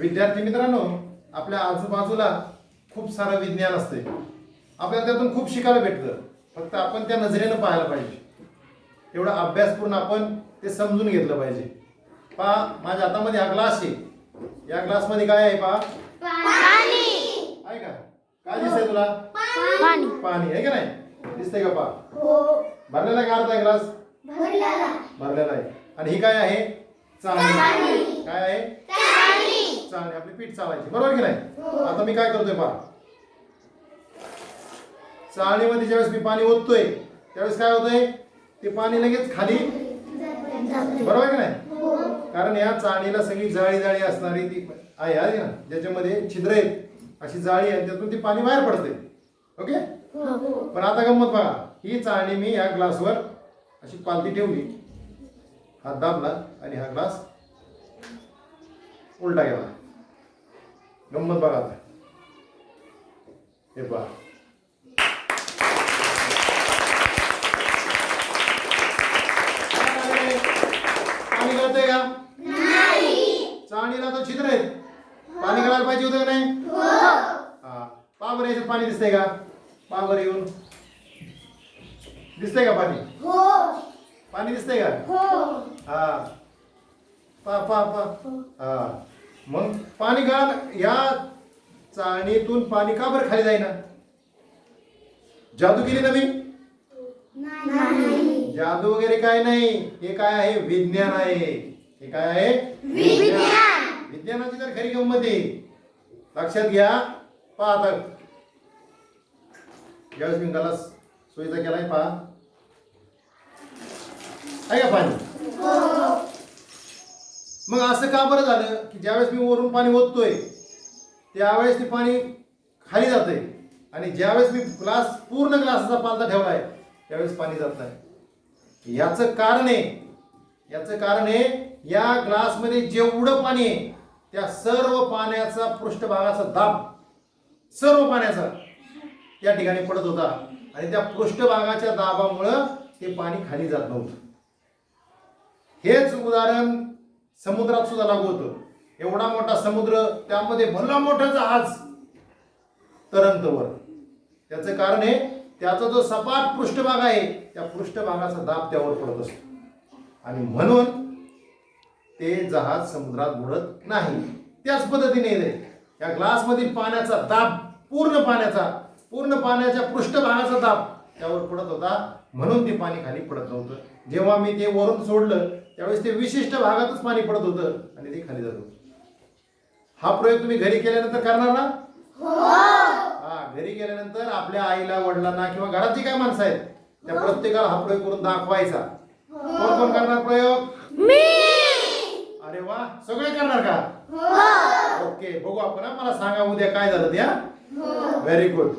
विद्यार्थी मित्रांनो आपल्या आजूबाजूला खूप सारं विज्ञान असते. आपल्याला त्यातून खूप शिकायला भेटतं. फक्त आपण त्या नजरेनं पाहायला पाहिजे. एवढा अभ्यासपूर्ण आपण ते समजून घेतलं पाहिजे. पहा माझ्या हातामध्ये हा ग्लास आहे. या ग्लासमध्ये काय आहे पहा? आहे का? काय दिसतंय तुला? पाणी. पाणी. आहे का नाही? दिसतंय का पहा? भरलेला आहे का अर्धा ग्लास? भरलेला आहे. आणि ही काय आहे? चाळणी काय? आहे चाळणी आपली पीठ चालायची बरोबर की नाही? आता मी काय करतोय पहा. चाळणीमध्ये ज्यावेळेस मी पाणी ओततोय त्यावेळेस काय होतंय? ते पाणी लगेच खाली बरोबर की नाही? कारण या चाळणीला सगळी जाळी जाळी असणारी ती आहे आहे ना? ज्याच्यामध्ये छिद्र आहेत अशी जाळी आहे त्यातून ती पाणी बाहेर पडते ओके? पण आता गंमत बघा ही चाळणी मी या ग्लासवर अशी पालती ठेवली. हात दाबला आणि हा ग्लास उलटा गेला. गंमत बघा आता. हे पहा. पाणी गळतंय का? चाळणीला तर छिद्र आहे पाणी करायला पाहिजे होतं का नाही? हा. पहा बरं याच्यात पाणी दिसतंय का? पावर बरं येऊन. दिसतंय का पाणी? पाणी दिसतंय का? हा. पा पा पा. हा. मग पाणी का या चाळणीतून पाणी का बरं खाली जाईना? जादू केली ना मी? जादू वगैरे काय नाही. हे काय आहे? विज्ञान आहे. हे काय आहे? विज्ञान. विज्ञानाची तर खरी गंमत आहे. लक्षात घ्या. पहा आता. ज्यावेळेस मी गलास सोयीचा केलाय पहा. आहे का पाणी. मग असं का बरं झालं की ज्यावेळेस मी वरून पाणी ओततोय त्यावेळेस ते पाणी खाली जातंय. आणि ज्यावेळेस मी ग्लास पूर्ण ग्लासाचा पालता ठेवलाय त्यावेळेस पाणी जात नाही. याचं कारण आहे याचं कारण आहे या ग्लासमध्ये जेवढं पाणी आहे त्या सर्व पाण्याचा पृष्ठभागाचा दाब सर्व पाण्याचा त्या ठिकाणी पडत होता. आणि त्या पृष्ठभागाच्या दाबामुळं ते पाणी खाली जात नव्हतं. हेच उदाहरण समुद्रात सुद्धा लागू होतं. एवढा मोठा समुद्र त्यामध्ये भला मोठा जहाज तरंगतवर त्याचं कारण आहे त्याचा जो सपाट पृष्ठभाग आहे त्या पृष्ठभागाचा दाब त्यावर पडत असतो. आणि म्हणून ते जहाज समुद्रात बुडत नाही. त्याच पद्धतीने या ग्लासमधील पाण्याचा दाब पूर्ण पाण्याचा पूर्ण पाण्याच्या पृष्ठभागाचा दाब त्यावर पडत होता. म्हणून ते पाणी खाली पडत नव्हतं. जेव्हा मी ते वरून सोडलं त्यावेळेस ते विशिष्ट भागातच पाणी पडत होतं आणि ते खाली जात होतं. हा प्रयोग तुम्ही घरी केल्यानंतर करणार ना? हा. घरी गेल्यानंतर आपल्या आईला वडिलांना किंवा घरात जी काय माणसं आहेत त्या प्रत्येकाला हा प्रयोग करून दाखवायचा. कोण कोण करणार प्रयोग? मी. अरे वा सगळे करणार का? ओके बघू आपण हा. मला सांगा उद्या काय झालं त्या व्हेरी गुड